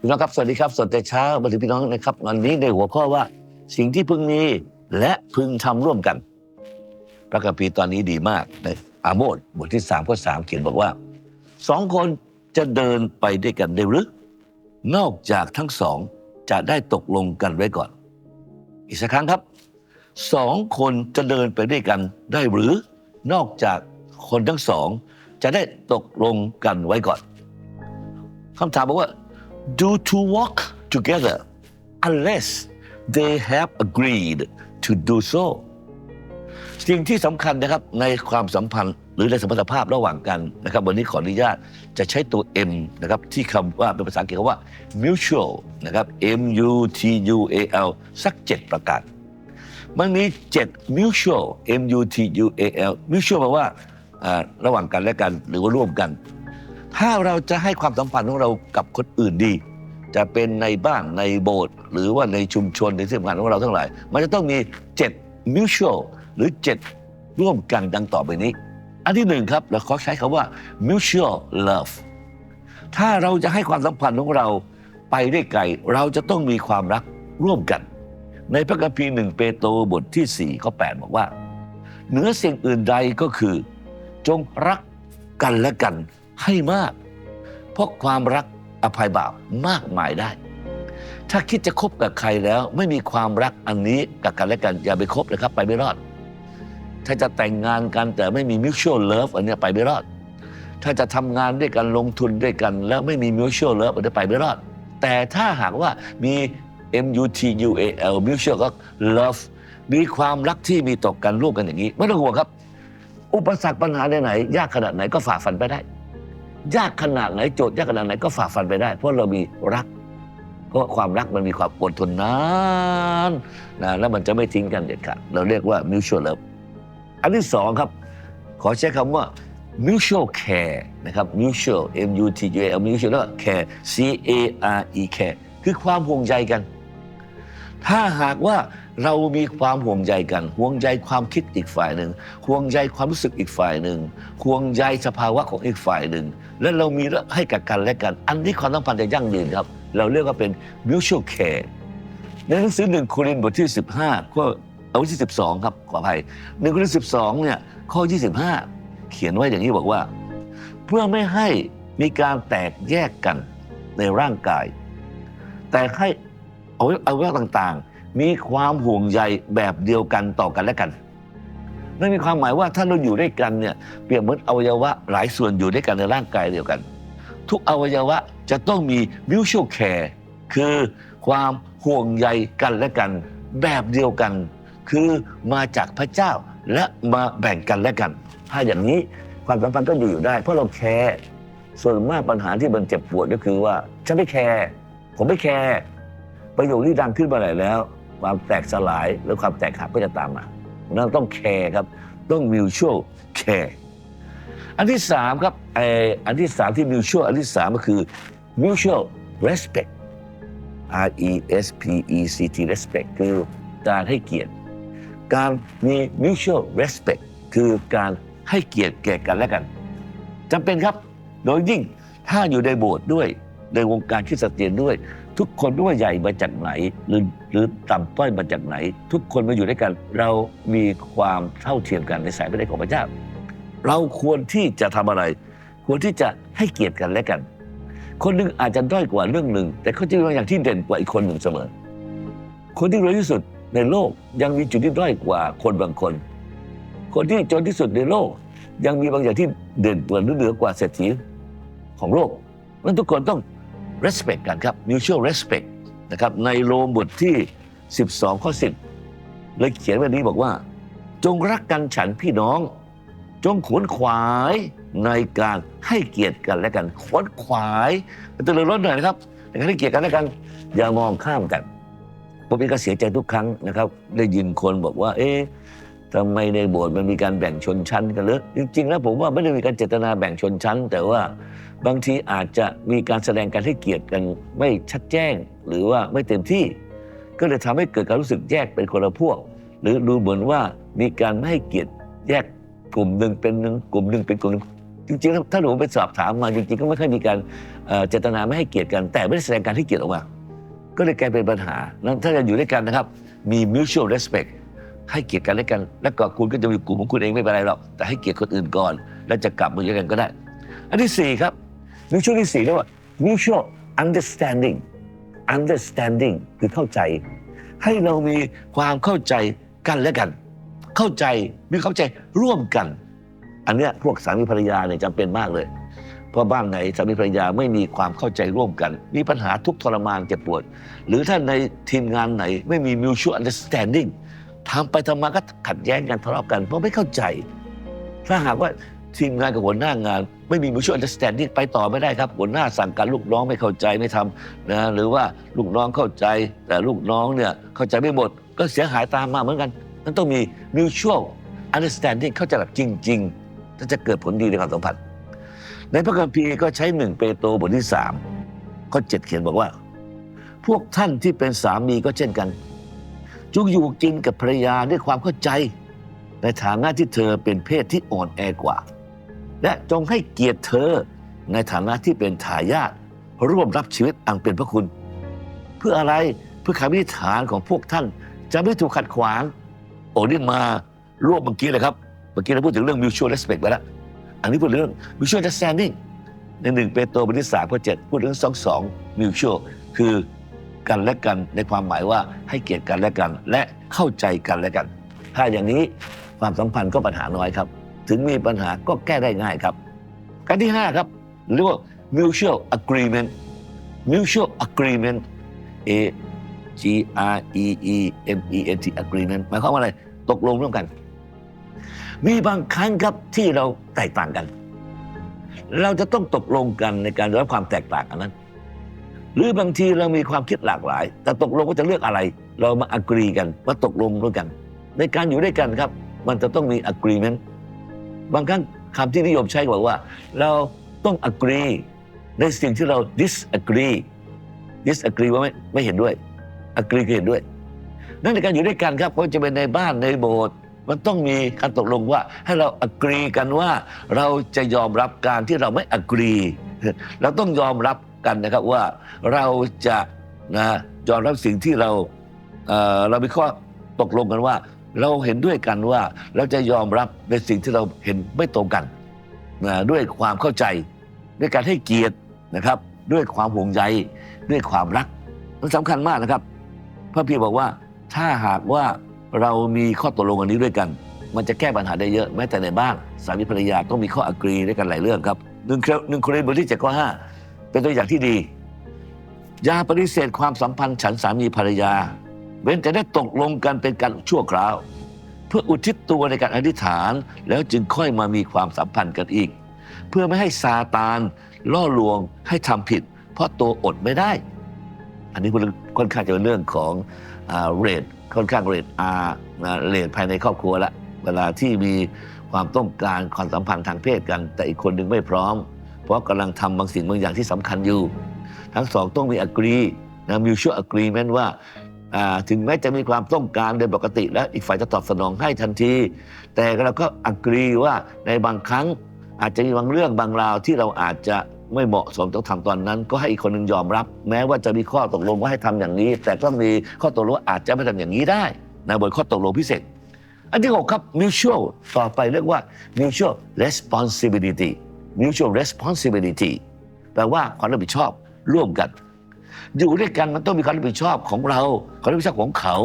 พี่น้องครับ สวัสดีครับสวัสดีเช้ามาถึงพี่น้องนะครับ วันนี้ในหัวข้อว่าสิ่งที่พึงมีและพึงทำร่วมกัน พระคัมภีร์ตอนนี้ดีมากในอาโมดบทที่สามข้อสามเขียนบอกว่าสองคนจะเดินไปด้วยกันได้หรือนอกจากทั้งสองจะได้ตกลงกันไว้ก่อน อีกสักครั้งครับสองคนจะเดินไปด้วยกันได้หรือ นอกจากคนทั้งสอง จะได้ตกลงกันไว้ก่อนคำถามบอกว่า do to walk together unless they have agreed to do so สิ่งที่สำคัญนะครับในความสัมพันธ์หรือในสมรรถภาพระหว่างกันนะครับ วันนี้ขออนุญาตจะใช้ตัว M นะครับที่คำว่าเป็นภาษาอังกฤษคว่า mutual นะครับ M U T U A L สัก 7 ประการมันมี 7 mutual M U T U A L mutual แปลว่าอ่าระหว่างกันและกันหรือว่าร่วมกัน ถ้าเราจะให้ความสัมพันธ์ของเรากับคนอื่นดี จะเป็นในบ้านในโบสถ์หรือว่าในชุมชนในที่ทำงานของเราทั้งหลาย มันจะต้องมี 7 mutual หรือ 7 ร่วมกันดังต่อไปนี้ อันที่หนึ่งครับเราขอใช้คำว่า mutual love ถ้าเราจะให้ความสัมพันธ์ของเราไปได้ไกล เราจะต้องมีความรักร่วมกัน ในพระคัมภีร์หนึ่งเปโตรบทที่4ข้อ8บอกว่าเหนือสิ่งอื่นใดก็คือ จงรักกันและกัน ให้มาก เพราะความรักอภัยบาปมากมายได้ ถ้าคิดจะคบกับใครแล้ว ไม่มีความรักอันนี้กับกันและกันอย่าไปคบนะครับ ไปไม่รอด ถ้าจะแต่งงานกันแต่ไม่มี mutual love อันนี้ไปไม่รอด ถ้าจะทำงานด้วยกันลงทุนด้วยกัน แล้วไม่มี mutual love อันนี้ไปไม่รอด แต่ถ้าหากว่ามี M U T U A L mutual ก็ love มีความรักที่มีต่อกันร่วมกันอย่างนี้ ไม่ต้องห่วงครับ อุปสรรคปัญหาไหนๆยากขนาดไหนก็ฝ่าฟันไปได้ ยากขนาดไหนโจทย์ยากขนาดไหนก็ฝ่าฟันไปได้ เพราะเรามีรัก เพราะความรักมันมีความอดทนนานนะแล้วมันจะไม่ทิ้งกันเด็ดขาดเราเรียกว่า mutual love อันที่สองครับ ขอใช้คำว่า mutual care นะครับ mutual M U T U a L mutual แล้ว care C A R E care คือความห่วงใยกัน ถ้าหากว่าเรามีความห่วงใยกัน ห่วงใยความคิดอีกฝ่ายหนึ่งห่วงใยความรู้สึกอีกฝ่ายหนึ่งห่วงใยสภาวะของอีกฝ่ายหนึ่ง และเรามีให้กับกันและกัน อันนี้ความสัมพันธ์จะยั่งยืนครับ เราเรียกว่าเป็น mutual care ในหนังสือหนึ่งโครินธ์บทที่ 15ข้อเอาที่12 ครับขออภัยหนึ่งโครินธ์12เนี่ยข้อ 25 เขียนไว้อย่างนี้บอกว่า เพื่อไม่ให้มีการแตกแยกกันในร่างกาย แต่ให้ อาไว้เอาไว้ต่างๆ มีความห่วงใยแบบเดียวกันต่อกันและกันนั่นมีความหมายว่าถ้าเราอยู่ด้วยกันเนี่ยเปรียบเหมือนอวัยวะหลายส่วนอยู่ด้วยกันในร่างกายเดียวกัน ทุกอวัยวะจะต้องมี mutual care คือความห่วงใยกันและกัน แบบเดียวกัน คือมาจากพระเจ้าและมาแบ่งกันและกัน ถ้าอย่างนี้ความสัมพันธ์ก็อยู่อยู่ได้ เพราะเราแคร์ส่วนมากปัญหาที่มันเจ็บปวดก็คือว่าฉันไม่แคร์ผมไม่แคร์ ประโยคที่ดังขึ้นมาหลายแล้ว ความแตกสลายหรือความแตกหักก็จะตามมาเราต้องแคร์ครับ ต้อง mutual care อันที่สามครับไออันที่สามที่ mutual อันที่สามก็คือ mutual respect R E S P E C T respect คือการให้เกียรติ การมี mutual respect คือการให้เกียรติแก่กันและกันจำเป็นครับ โดยยิ่งถ้าอยู่ในโบสถ์ด้วยในวงการคริสเตียนด้วย ทุกคนไม่ว่าใหญ่มาจากไหน หรือหรือต่ำต้อยมาจากไหน ทุกคนมาอยู่ด้วยกัน เรามีความเท่าเทียมกันในสายพระทัยของพระเจ้า เราควรที่จะทำอะไร ควรที่จะให้เกียรติกันและกัน คนหนึ่งอาจจะด้อยกว่าเรื่องหนึ่ง แต่เขาจะมีบางอย่างที่เด่นกว่าอีกคนหนึ่งเสมอ คนที่รวยที่สุดในโลกยังมีจุดที่ด้อยกว่าคนบางคน คนที่จนที่สุดในโลก ยังมีบางอย่างที่เด่นกว่าหรือเหนือกว่าเศรษฐีของโลกนั้นทุกคนต้อง respect กันครับ mutual respect นะครับในโรมบทที่ 12 ข้อ 10 เลยเขียนไว้นี้บอกว่า จงรักกันฉันพี่น้อง จงขวนขวายในการให้เกียรติกันและกัน ขวนขวายตัวเรืองรถหน่อยนะครับในการให้เกียรติกันและกัน อย่ามองข้ามกันผมเองก็เสียใจทุกครั้งนะครับ ได้ยินคนบอกว่า เอ๊ะ ทำไมในโบสถ์มันมีการแบ่งชนชั้นกันเลยจริงๆแล้วผมว่าไม่ได้มีการเจตนาแบ่งชนชั้น แต่ว่าบางทีอาจจะมีการแสดงการให้เกียรติกันไม่ชัดแจ้ง หรือว่าไม่เต็มที่ ก็เลยทำให้เกิดการรู้สึกแยกเป็นคนละพวก หรือดูเหมือนว่ามีการไม่ให้เกียรติแยกกลุ่มหนึ่งเป็นหนึ่งกลุ่มหนึ่งเป็นกลุ่มหนึ่งจริงๆแล้วถ้าหนูไปสอบถามมาจริงๆก็ไม่ค่อยมีการเจตนาไม่ให้เกียรติกัน แต่ไม่ได้แสดงการให้เกียรติออกมา ก็เลยกลายเป็นปัญหาถ้าจะอยู่ด้วยกันนะครับมี mutual respect ให้เกียรติกันและกัน แล้วก็คุณก็จะมีกลุ่มของคุณเองไม่เป็นไรหรอกแต่ให้เกียรติคนอื่นก่อน แล้วจะกลับมาอยู่กันก็ได้ อันที่สี่ครับ mutual ที่สี่เรียกว่า mutual understanding understanding คือเข้าใจ ให้เรามีความเข้าใจกันและกัน เข้าใจมีเข้าใจร่วมกัน อันเนี้ยพวกสามีภรรยาเนี่ยจำเป็นมากเลย เพราะบ้านไหนสามีภรรยาไม่มีความเข้าใจร่วมกัน มีปัญหาทุกทรมานเจ็บปวด หรือถ้าในทีมงานไหนไม่มี mutual understanding ทำไปทำมาก็ขัดแย้งกันทะเลาะกันเพราะไม่เข้าใจ ถ้าหากว่าทีมงานกับหัวหน้างาน ไม่มี mutual understanding ไปต่อไม่ได้ครับ หัวหน้าสั่งการลูกน้องไม่เข้าใจไม่ทำนะหรือว่าลูกน้องเข้าใจ แต่ลูกน้องเนี่ยเข้าใจไม่หมด ก็เสียหายตามมาเหมือนกันนั่นต้องมี mutual understanding เข้าใจแบบจริงๆถ้าจะเกิดผลดีในความสัมพันธ์ในพระคัมภีร์ก็ใช้หนึ่งเปโตรบทที่สามข้อเจ็ดเขียนบอกว่า พวกท่านที่เป็นสามีก็เช่นกัน จงอยู่กินกับภรรยาด้วยความเข้าใจ ในฐานะที่เธอเป็นเพศที่อ่อนแอกว่า และจงให้เกียรติเธอในฐานะที่เป็นทายาทร่วมรับชีวิตอันเป็นพระคุณ เพื่ออะไรเพื่อคำวิฐานของพวกท่าน จะไม่ถูกขัดขวาง โอ้นี่มาร่วมเมื่อกี้เลยครับ เมื่อกี้เราพูดถึงเรื่อง mutual respect ไปแล้ว อันนี้พูดเรื่อง mutual understanding ในหนึ่งเปโตรบทที่สามข้อเจ็ดพูดถึงสองสอง mutual คือ กันและกัน ในความหมายว่าให้เกียรติกันและกัน และเข้าใจกันและกัน ถ้าอย่างนี้ความสัมพันธ์ก็ปัญหาน้อยครับ ถึงมีปัญหาก็แก้ได้ง่ายครับ การที่ห้าครับเรียกว่า mutual agreement mutual agreement A G R E E M E N T agreement หมายความว่าอะไรตกลงร่วมกัน มีบางครั้งครับที่เราแตกต่างกัน เราจะต้องตกลงกันในการรับความแตกต่างอันนั้น หรือบางทีเรามีความคิดหลากหลาย แต่ตกลงว่าจะเลือกอะไร เรามา agree กันมาตกลงร่วมกัน ในการอยู่ด้วยกันครับ มันจะต้องมี agreement บางครั้งคำที่นิยมใช้บอกว่า เราต้อง agree ในสิ่งที่เรา disagree disagree ว่าไม่ไม่เห็นด้วย agree คือเห็นด้วย นั่นในการอยู่ด้วยกันครับก็จะเป็นในบ้านในโบสถ์มันต้องมีการตกลงว่าให้เรา agree กันว่า เราจะยอมรับการที่เราไม่ agree เราต้องยอมรับ กันนะครับว่าเราจะนะยอมรับสิ่งที่เราเอ่อเรามีข้อตกลงกันว่า เราเห็นด้วยกันว่าเราจะยอมรับในสิ่งที่เราเห็นไม่ตรงกันนะด้วยความเข้าใจด้วยการให้เกียรตินะครับ ด้วยความห่วงใยด้วยความรักมันสำคัญมากนะครับ พระพี่บอกว่าถ้าหากว่าเรามีข้อตกลงอันนี้ด้วยกัน มันจะแก้ปัญหาได้เยอะแม้แต่ในบ้านสามีภรรยาต้องมีข้ออักรีด้วยกันหลายเรื่องครับหนึ่งหนึ่งโครินธ์บทที่เจ็ดข้อห้า เป็นตัวอย่างที่ดี อย่าปฏิเสธความสัมพันธ์ฉันสามีภรรยา เว้นแต่ได้ตกลงกันเป็นการชั่วคราว เพื่ออุทิศตัวในการอธิษฐาน แล้วจึงค่อยมามีความสัมพันธ์กันอีก เพื่อไม่ให้ซาตานล่อลวงให้ทำผิด เพราะตัวอดไม่ได้ อันนี้ค่อนข้างจะเป็นเรื่องของเรทค่อนข้างเรทอาเรทภายในครอบครัวละเวลาที่มีความต้องการความสัมพันธ์ทางเพศกัน แต่อีกคนหนึ่งไม่พร้อม เพราะกำลังทำบางสิ่งบางอย่างที่สำคัญอยู่ ทั้งสองต้องมี agree นะ mutual agreement ว่าถึงแม้จะมีความต้องการโดยปกติ แล้วอีกฝ่ายจะตอบสนองให้ทันที แต่เราก็ agree ว่าในบางครั้งอาจจะมีบางเรื่องบางราวที่เราอาจจะไม่เหมาะสมต้องทำตอนนั้น ก็ให้อีกคนหนึ่งยอมรับ แม้ว่าจะมีข้อตกลงว่าให้ทำอย่างนี้ แต่ก็มีข้อตกลงอาจจะไม่ทำอย่างนี้ได้นะบนข้อตกลงพิเศษ อันที่หกครับ mutual ต่อไปเรียกว่า mutual responsibility mutual responsibility แปลว่าความรับผิดชอบร่วมกัน อยู่ด้วยกันมันต้องมีความรับผิดชอบของเราความรับผิดชอบของเขา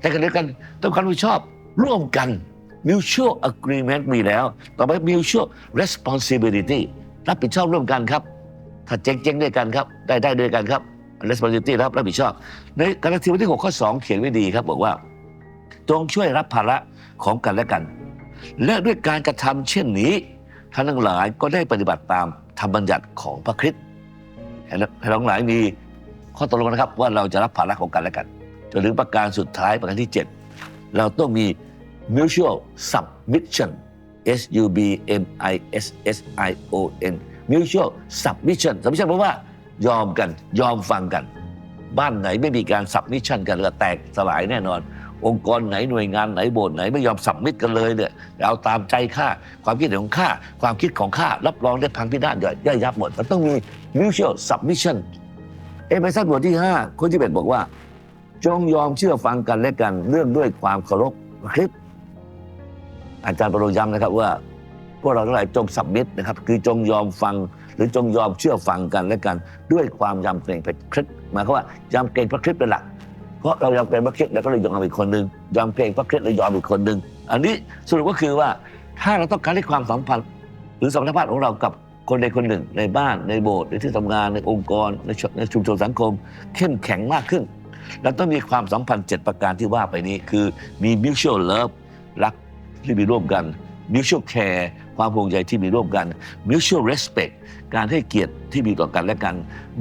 แต่กันเดียวกันต้องความรับผิดชอบร่วมกัน mutual agreement มีแล้ว ต่อไป mutual responsibility รับผิดชอบร่วมกันครับ ถ้าเจ๊งๆด้วยกันครับ ได้ได้ด้วยกันครับ responsibility รับรับผิดชอบ ในกาลทีบทที่6ข้อ 2 เขียนไว้ดีครับบอกว่าจงช่วยรับภาระของกันและกัน และด้วยการกระทำเช่นนี้ ท่านทั้งหลายก็ได้ปฏิบัติตามธรรมบัญญัติของพระคริสต์ให้ทั้งหลายมีข้อตกลงนะครับว่าเราจะรับภาระของกันและกันจนถึงประการสุดท้ายประการที่ 7 เราต้องมี mutual submission S U B M I S S I O N mutual submission submission แปลว่ายอมกันยอมฟังกัน บ้านไหนไม่มีการ submission กันก็แตกสลายแน่นอน องค์กรไหนหน่วยงานไหนโบสถ์ไหนไม่ยอมสับมิดกันเลยเนี่ยเอาตามใจข้าความคิดเห็นของข้าความคิดของข้ารับรองได้พังพินาศย่อยย่อยยับหมด มันต้องมี mutual submission เอเฟซัสบทที่ 5 คนที่เป็นบอกว่า จงยอมเชื่อฟังกันและกันเรื่องด้วยความเคารพคลิป อาจารย์ปรโลย้ำนะครับว่าพวกเราทั้งหลายจงสับมิดนะครับ คือจงยอมฟังหรือจงยอมเชื่อฟังกันและกัน ด้วยความยำเกรงพระคริสต์หมายความว่ายำเกรงพระคริสต์เป็นหลัก เพราะเรายำเกรงพระคริสต์แล้วก็เลยยอมอีกคนหนึ่งยำเกรงพระคริสต์เลยยอมอีกคนหนึ่งอันนี้สรุปก็คือว่าถ้าเราต้องการให้ความสัมพันธ์ หรือสัมพันธภาพของเรากับคนใดคนหนึ่ง ในบ้านในโบสถ์ในที่ทำงานในองค์กรในชุในชุมชนสังคม เข้มแข็งมากขึ้นเราต้องมีความสัมพันธ์ 7 ประการที่ว่าไปนี้คือมี mutual love รักที่มีร่วมกัน mutual care ความห่วงใยที่มีร่วมกัน mutual respect การให้เกียรติที่มีต่อกันและกัน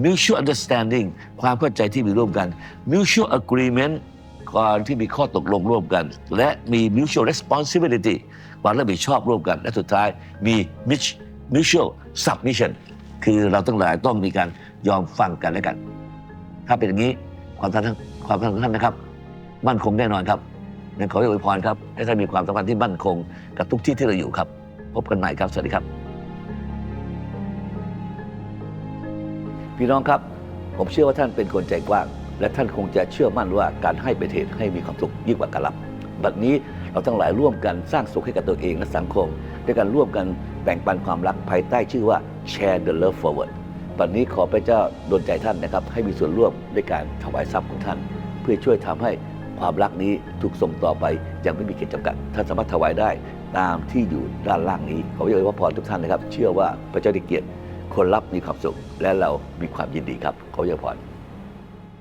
mutual understanding ความเข้าใจที่มีร่วมกัน mutual agreement การที่มีข้อตกลงร่วมกัน และมี mutual responsibility ความรับผิดชอบร่วมกัน และสุดท้ายมี mutual submission คือเราต้องหลายต้องมีการยอมฟังกันและกัน ถ้าเป็นอย่างนี้ความสัมพันความสัมพันธ์ของท่านนะครับ มั่นคงแน่นอนครับขออวยพรครับให้ท่านมีความสัมพันธ์ที่มั่นคงกับทุกที่ที่เราอยู่ครับ พบกันใหม่ครับ สวัสดีครับ พี่น้องครับ ผมเชื่อว่าท่านเป็นคนใจกว้าง และท่านคงจะเชื่อมั่นว่าการให้เป็นเหตุให้มีความสุขยิ่งกว่าการรับบัดนี้เราทั้งหลายร่วมกันสร้างสุขให้กับตัวเองและสังคม ด้วยการร่วมกันแบ่งปันความรักภายใต้ชื่อว่า Share the Love Forward บัดนี้ขอพระเจ้าดลใจท่านนะครับ ให้มีส่วนร่วมด้วยการถวายทรัพย์ของท่าน เพื่อช่วยทำให้ความรักนี้ถูกส่งต่อไปอย่างไม่มีเขีดจำกัด ท่านสามารถถวายได้ ตามที่อยู่ด้านล่างนี้ ขอพระเจ้าอวยพรทุกท่านนะครับ เชื่อว่าพระเจ้าได้เกียรติคนรับมีความสุข และเรามีความยินดีครับ ขอพระเจ้าพร